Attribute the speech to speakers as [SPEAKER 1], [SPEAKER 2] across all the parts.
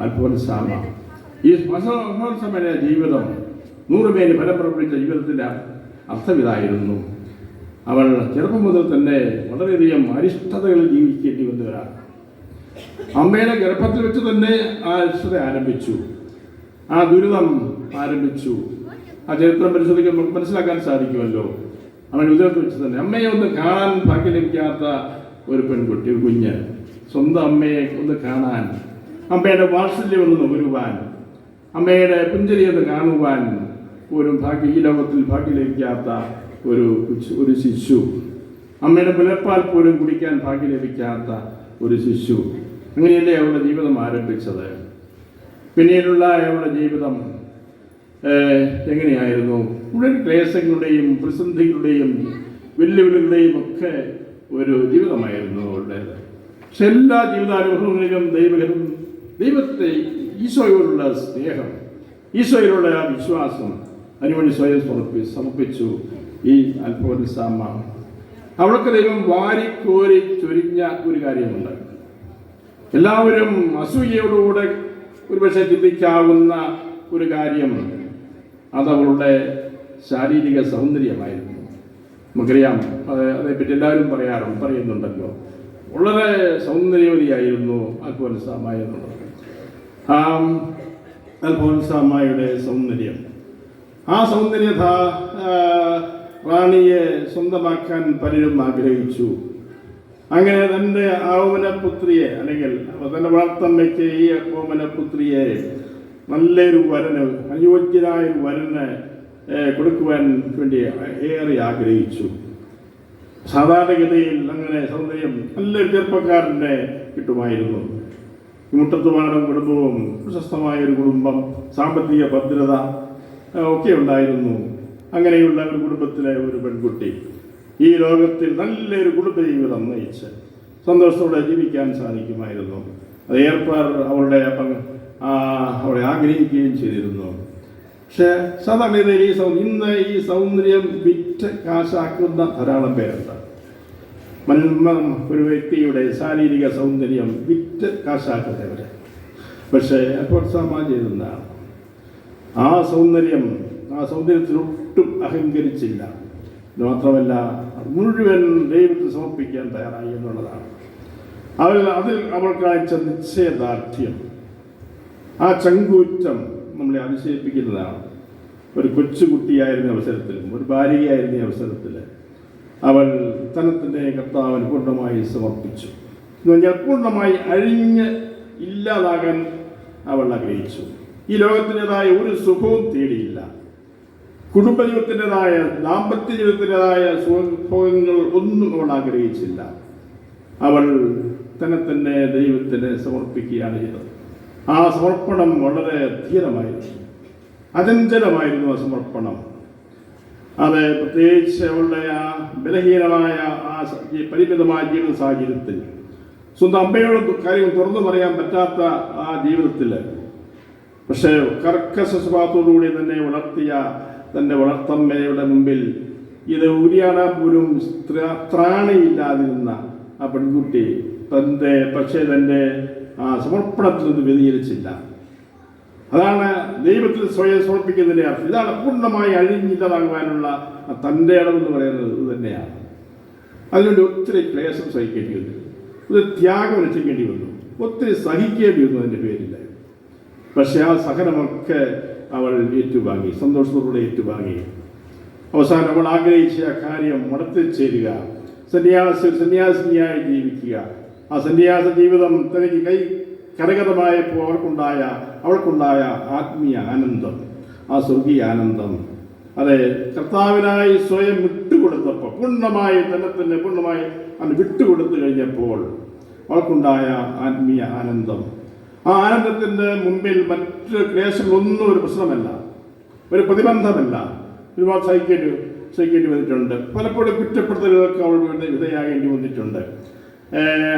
[SPEAKER 1] അൽഫോൻസാമ ഈ അൽഫോൻസാമയുടെ ജീവിതം നൂറുപേര് ഫലപ്രവർത്തിച്ച ജീവിതത്തിന്റെ അർത്ഥം ഇതായിരുന്നു അവൾ ചെറുപ്പം മുതൽ തന്നെ വളരെയധികം അരിഷ്ടതകളിൽ ജീവിക്കേണ്ടി വന്നവരാണ്. അമ്മയുടെ ഗർഭത്തിൽ വെച്ച് തന്നെ ആ അരിഷ്ടത ആരംഭിച്ചു. ആ ദുരിതം ആരംഭിച്ചു. ആ ചരിത്രം പരിശോധിക്കുമ്പോൾ നമുക്ക് മനസ്സിലാക്കാൻ സാധിക്കുമല്ലോ. അവൻ ഉദരത്തിൽ വെച്ച് തന്നെ അമ്മയെ ഒന്ന് കാണാൻ ഭാഗ്യം ലഭിക്കാത്ത ഒരു പെൺകുട്ടി ഒരു കുഞ്ഞ്. സ്വന്തം അമ്മയെ ഒന്ന് കാണാൻ അമ്മയുടെ വാത്സല്യം ഒന്ന് നുകരുവാൻ അമ്മയുടെ പുഞ്ചരിയത് കാണുവാൻ ഒരു ഭാഗ്യ ഈ ലോകത്തിൽ ഭാഗ്യം ലഭിക്കാത്ത ഒരു ഒരു ശിശു. അമ്മയുടെ പുലർപ്പാൽ പോലും കുടിക്കാൻ ഭാഗ്യം ലഭിക്കാത്ത ഒരു ശിശു. അങ്ങനെയല്ലേ അവളുടെ ജീവിതം ആരംഭിച്ചത്? പിന്നീടുള്ള അവളുടെ ജീവിതം എങ്ങനെയായിരുന്നു? മുഴുവൻ ക്ലേശങ്ങളുടെയും പ്രതിസന്ധികളുടെയും വെല്ലുവിളികളുടെയും ഒക്കെ ഒരു ജീവിതമായിരുന്നു അവളുടേത്. പക്ഷെ എല്ലാ ജീവിതാനുഭവങ്ങളിലും ദൈവം ദൈവത്തെ ഈശോയോടുള്ള സ്നേഹം ഈശോയിലുള്ള ആ വിശ്വാസം അതിനുവേണ്ടി സ്വയം സമർപ്പി സമർപ്പിച്ചു ഈ അൽഫോൻസാമ്മ അവൾക്ക് ദൈവം വാരിക്കോരി ചൊരിഞ്ഞ ഒരു കാര്യമുണ്ട്. എല്ലാവരും അസൂയയോടുകൂടെ ഒരുപക്ഷെ ചിന്തിക്കാവുന്ന ഒരു കാര്യം അതവളുടെ ശാരീരിക സൗന്ദര്യമായിരുന്നു. നമുക്കറിയാം അത് അതേപ്പറ്റി എല്ലാവരും പറയാറുണ്ട് പറയുന്നുണ്ടല്ലോ. വളരെ സൗന്ദര്യവതിയായിരുന്നു അൽഫോൻസാമ്മ എന്നുള്ളത്. അൽഫോൻസാമ്മയുടെ സൗന്ദര്യം. ആ സൗന്ദര്യത റാണിയെ സ്വന്തമാക്കാൻ പലരും ആഗ്രഹിച്ചു. അങ്ങനെ തന്റെ ഓമനപുത്രിയെ അല്ലെങ്കിൽ തന്റെ വളർത്തമ്മയ്ക്ക് ഈ ഓമനപുത്രിയെ നല്ലൊരു വരന് അനുയോജ്യനായ ഒരു വരന് കൊടുക്കുവാൻ വേണ്ടി ഏറെ ആഗ്രഹിച്ചു. സാധാരണഗതിയിൽ അങ്ങനെ സൗന്ദര്യം നല്ലൊരു ചെറുപ്പക്കാരനെ കിട്ടുമായിരുന്നു. ഈ മുട്ടത്തുപാടം കുടുംബവും പ്രശസ്തമായ ഒരു കുടുംബം സാമ്പത്തിക ഭദ്രത ഒക്കെ ഉണ്ടായിരുന്നു. അങ്ങനെയുള്ള ഒരു കുടുംബത്തിലെ ഒരു പെൺകുട്ടി ഈ ലോകത്തിൽ നല്ലൊരു കുടുംബ ജീവിതം നയിച്ച് സന്തോഷത്തോടെ ജീവിക്കാൻ സാധിക്കുമായിരുന്നു. അത് ഏർപ്പാർ അവളുടെ അവളെ ആഗ്രഹിക്കുകയും ചെയ്തിരുന്നു. പക്ഷേ സാധാരണ ഇന്ന് ഈ സൗന്ദര്യം വിറ്റ് കാശാക്കുന്ന ധാരാളം പേരുണ്ട്. മന്മ ഒരു വ്യക്തിയുടെ ശാരീരിക സൗന്ദര്യം വിറ്റ് കാശാക്കുന്നവർ പക്ഷേ അപ്പോൾ ചെയ്യുന്ന ആ സൗന്ദര്യം ആ സൗന്ദര്യത്തിനൊട്ടും അഹങ്കരിച്ചില്ല. മാത്രമല്ല മുഴുവൻ ദൈവത്തിന് സമർപ്പിക്കാൻ തയ്യാറായി എന്നുള്ളതാണ്. അവൾ അതിൽ അവൾ കാണിച്ച നിശ്ചയദാർഢ്യം. ആ ചങ്കൂറ്റം നമ്മളെ അതിശയിപ്പിക്കുന്നതാണ്. ഒരു കൊച്ചുകുട്ടിയായിരുന്ന അവസരത്തിലും ഒരു ബാലികയായിരുന്ന അവസരത്തിൽ. അവൾ തനത്തിന്റെ കർത്താവിന് പൂർണമായി സമർപ്പിച്ചു. എന്ന് പറഞ്ഞാൽ പൂർണമായി അഴിഞ്ഞ് ഇല്ലാതാകാൻ അവൾ ആഗ്രഹിച്ചു. ഈ ലോകത്തിന്റെതായ ഒരു സുഖവും തേടിയില്ല. കുടുംബജീവിതത്തിന്റെതായ ദാമ്പത്യ ജീവിതത്തിന്റെതായ സുഖഭോഗങ്ങൾ ഒന്നും അവൾ ആഗ്രഹിച്ചില്ല. അവൾ തന്നെ ദൈവത്തിന് സമർപ്പിക്കുകയാണ് ചെയ്തത്. ആ സമർപ്പണം വളരെ ധീരമായിരുന്നു. അചഞ്ചലമായിരുന്നു ആ സമർപ്പണം. അത് പ്രത്യേകിച്ച് അവളുടെ ആ ബലഹീനമായ ആ പരിമിതമായ ജീവിത സാഹചര്യത്തിൽ. സ്വന്തം അമ്മയോട് കാര്യം തുറന്നു പറയാൻ പറ്റാത്ത ആ ജീവിതത്തിൽ. പക്ഷേ കർക്കശ സ്വഭാവത്തോടുകൂടി തന്നെ വളർത്തിയ തന്റെ വളർത്തമ്മയുടെ മുമ്പിൽ ഇത് ഉരിയാടാൻ പോലും ത്രാണിയില്ലാതിരുന്ന ആ പെൺകുട്ടി തന്റെ പക്ഷേ തന്റെ ആ സമർപ്പണത്തിൽ നിന്ന് വ്യതിചലിച്ചില്ല. അതാണ് ദൈവത്തിൽ സ്വയം സമർപ്പിക്കുന്നതിന്റെ അർത്ഥം. ഇതാണ് പൂർണമായി അഴിഞ്ഞില്ലതാകുവാനുള്ള തന്റെ ഇടമെന്ന് പറയുന്നത് ഇത് തന്നെയാണ്. അതിനുവേണ്ടി ഒത്തിരി ക്ലേശം സഹിക്കേണ്ടി വന്നു ഒരു ത്യാഗം അനുഷ്ഠിക്കേണ്ടി വന്നു ഒത്തിരി സഹിക്കേണ്ടി വന്നു അതിന്റെ പേരിൽ. പക്ഷെ ആ സഹനമൊക്കെ അവൾ ഏറ്റുവാങ്ങി സന്തോഷത്തോടെ ഏറ്റുവാങ്ങി. അവസാനം അവൾ ആഗ്രഹിച്ച ആ കാര്യം മടത്തിൽ ചേരുക സന്യാസി സന്യാസിനിയായി ജീവിക്കുക. ആ സന്യാസ ജീവിതം തനിക്ക് കൈ കരകതമായപ്പോൾ അവർക്കുണ്ടായ അവൾക്കുണ്ടായ ആത്മീയ ആനന്ദം ആ സ്വർഗീയ ആനന്ദം. അതെ കർത്താവിനായി സ്വയം വിട്ടുകൊടുത്തപ്പോൾ പൂർണമായി തന്നെ തന്നെ പൂർണമായി അന്ന് വിട്ടുകൊടുത്തു കഴിഞ്ഞപ്പോൾ അവൾക്കുണ്ടായ ആത്മീയ ആനന്ദം. ആ ആനന്ദത്തിന്റെ മുമ്പിൽ മറ്റ് ക്ലേശങ്ങളൊന്നും ഒരു പ്രശ്നമല്ല ഒരു പ്രതിബന്ധമല്ല. ഒരുപാട് സഹിക്കേണ്ടി സഹിക്കേണ്ടി വന്നിട്ടുണ്ട്. പലപ്പോഴും കുറ്റപ്പെടുത്തലുകൾക്ക് അവൾ വിധ- വിധേയാകേണ്ടി വന്നിട്ടുണ്ട്.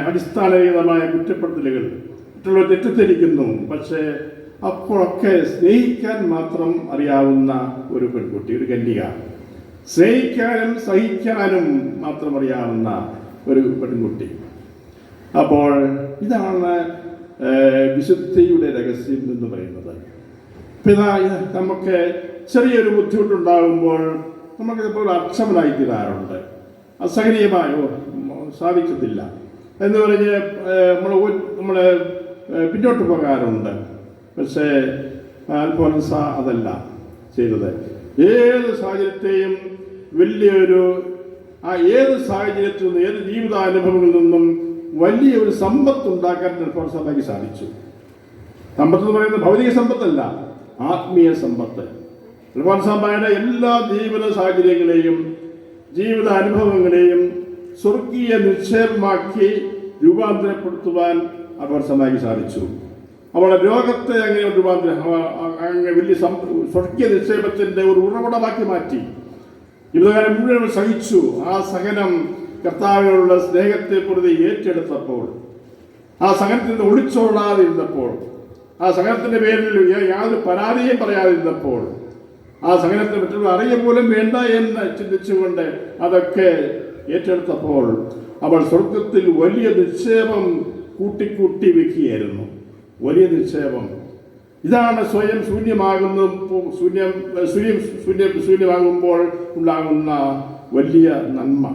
[SPEAKER 1] അടിസ്ഥാനരഹിതമായ കുറ്റപ്പെടുത്തലുകൾ. മറ്റുള്ളവർ തെറ്റിദ്ധരിക്കുന്നു. പക്ഷേ അപ്പോഴൊക്കെ സ്നേഹിക്കാൻ മാത്രം അറിയാവുന്ന ഒരു പെൺകുട്ടി ഒരു കന്യക. സ്നേഹിക്കാനും സഹിക്കാനും മാത്രം അറിയാവുന്ന ഒരു പെൺകുട്ടി. അപ്പോൾ ഇതാണ് വിശുദ്ധിയുടെ രഹസ്യം എന്ന് പറയുന്നത്. പിന്നെ നമുക്ക് ചെറിയൊരു ബുദ്ധിമുട്ടുണ്ടാകുമ്പോൾ നമുക്ക് ഇപ്പോൾ അക്ഷമനായി തീരാറുണ്ട്. അസഹനീയമായോ? സാധിക്കത്തില്ല. എന്ന് പറഞ്ഞ് നമ്മൾ നമ്മൾ പിന്നോട്ട് പോകാറുണ്ട്. പക്ഷേ അൽഫോൻസ അതല്ല ചെയ്തത്. ഏത് സാഹചര്യത്തെയും വലിയൊരു ആ ഏത് സാഹചര്യത്തിൽ നിന്നും ഏത് ജീവിതാനുഭവങ്ങളിൽ നിന്നും വലിയൊരു സമ്പത്ത് ഉണ്ടാക്കാൻ അൽഫോൻസാക്ക് സാധിച്ചു. സമ്പത്ത് എന്ന് പറയുന്നത് ഭൗതിക സമ്പത്തല്ല ആത്മീയ സമ്പത്ത്. അൽഫോൻസാമ്മയുടെ എല്ലാ ജീവിത സാഹചര്യങ്ങളെയും ജീവിത അനുഭവങ്ങളെയും സ്വർഗീയ നിക്ഷേപമാക്കി രൂപാന്തരപ്പെടുത്തുവാൻ അൽഫോൻസാമ്മയ്ക്ക് സാധിച്ചു. അവളെ രോഗത്തെ അങ്ങനെ അങ്ങനെ വലിയ സ്വർഗീയ നിക്ഷേപത്തിന്റെ ഒരു ഉറവിടമാക്കി മാറ്റി. ജീവിതകാലം മുഴുവൻ സഹിച്ചു. ആ സഹനം കർത്താവിനുള്ള സ്നേഹത്തെ പ്രതി ഏറ്റെടുത്തപ്പോൾ ആ സഹനത്തിൽ നിന്ന് ഒളിച്ചോടാതിരുന്നപ്പോൾ ആ സഹനത്തിന്റെ പേരിൽ യാതൊരു പരാതിയും പറയാതിരുന്നപ്പോൾ ആ സഹനത്തെ മറ്റുള്ള അറിയ പോലും വേണ്ട എന്ന് ചിന്തിച്ചുകൊണ്ട് അതൊക്കെ ഏറ്റെടുത്തപ്പോൾ അവൾ സ്വർഗത്തിൽ വലിയ നിക്ഷേപം കൂട്ടിക്കൂട്ടി വെക്കുകയായിരുന്നു. വലിയ നിക്ഷേപം. ഇതാണ് സ്വയം ശൂന്യമാകുന്ന ശൂന്യം ശൂന്യം ശൂന്യം ശൂന്യമാകുമ്പോൾ ഉണ്ടാകുന്ന വലിയ നന്മ.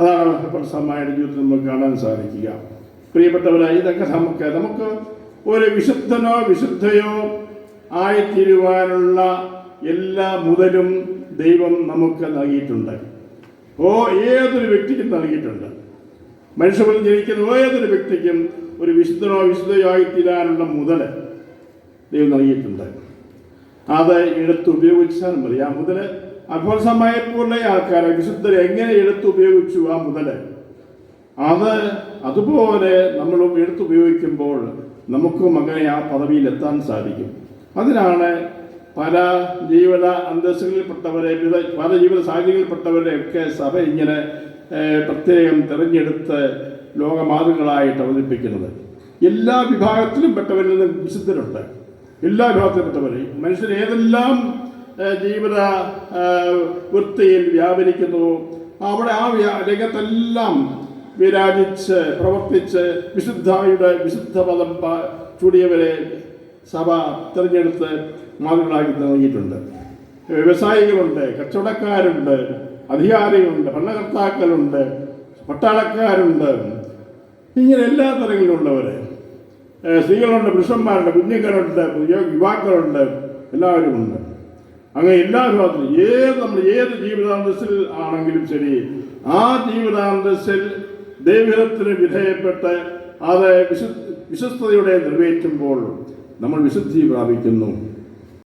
[SPEAKER 1] അതാണ് പ്രസമായുടെ ജീവിതത്തിൽ നമുക്ക് കാണാൻ സാധിക്കുക. പ്രിയപ്പെട്ടവരായി ഇതൊക്കെ നമുക്ക് നമുക്ക് ഒരു വിശുദ്ധനോ വിശുദ്ധയോ ആയിത്തീരുവാനുള്ള എല്ലാ മുതലും ദൈവം നമുക്ക് നൽകിയിട്ടുണ്ട്. ഓ ഏതൊരു വ്യക്തിക്കും നൽകിയിട്ടുണ്ട്. മനുഷ്യരിൽ ജനിക്കുന്ന ഏതൊരു വ്യക്തിക്കും ഒരു വിശുദ്ധനോ വിശുദ്ധയോ ആയിത്തീരാനുള്ള മുതൽ ദൈവം നൽകിയിട്ടുണ്ട്. അത് എടുത്ത് ഉപയോഗിച്ചാൽ മതി. ആ മുതൽ പോലെ ആൾക്കാരെ വിശുദ്ധരെ എങ്ങനെ എടുത്ത് ഉപയോഗിച്ചു ആ മുതൽ അത് അതുപോലെ നമ്മൾ എടുത്തുപയോഗിക്കുമ്പോൾ നമുക്കും അങ്ങനെ ആ പദവിയിൽ എത്താൻ സാധിക്കും. അതിനാണ് പല ജീവിത അന്തസ്സുകളിൽപ്പെട്ടവരെ വിവിധ പല ജീവിത സാഹചര്യങ്ങളിൽപ്പെട്ടവരെ ഒക്കെ സഭ ഇങ്ങനെ പ്രത്യേകം തിരഞ്ഞെടുത്ത് ലോകമാതൃകളായിട്ട് അവതരിപ്പിക്കുന്നത്. എല്ലാ വിഭാഗത്തിലും പെട്ടവരിൽ നിന്ന് വിശുദ്ധരുണ്ട്. എല്ലാ വിഭാഗത്തിൽപ്പെട്ടവരെ മനുഷ്യർ ഏതെല്ലാം ഏഹ്, ജീവിത വൃത്തിയിൽ വ്യാപരിക്കുന്നുവോ അവിടെ ആ രംഗത്തെല്ലാം വിരാജിച്ച് പ്രവർത്തിച്ച് വിശുദ്ധയുടെ വിശുദ്ധ പദം ചൂടിയവരെ സഭ തിരഞ്ഞെടുത്ത് മാതൃകളാക്കി നൽകിയിട്ടുണ്ട് വ്യവസായികളുണ്ട് കച്ചവടക്കാരുണ്ട് അധികാരികളുണ്ട് ഭരണകർത്താക്കളുണ്ട് പട്ടാളക്കാരുണ്ട്. ഇങ്ങനെ എല്ലാ തരങ്ങളിലുള്ളവർ സ്ത്രീകളുണ്ട് പുരുഷന്മാരുണ്ട് കുഞ്ഞുങ്ങളുണ്ട് യുവാക്കളുണ്ട് എല്ലാവരും ഉണ്ട്. അങ്ങനെ എല്ലാ വിഭാഗത്തിലും ഏത് നമ്മൾ ഏത് ജീവിതാന്തസ്സിൽ ആണെങ്കിലും ശരി ആ ജീവിതാന്തസ്സിൽ ദൈവത്തിന് വിധേയപ്പെട്ട് അത് വിശ്വ വിശ്വസ്തയോടെ നിറവേറ്റുമ്പോൾ നമ്മൾ വിശുദ്ധി പ്രാപിക്കുന്നു.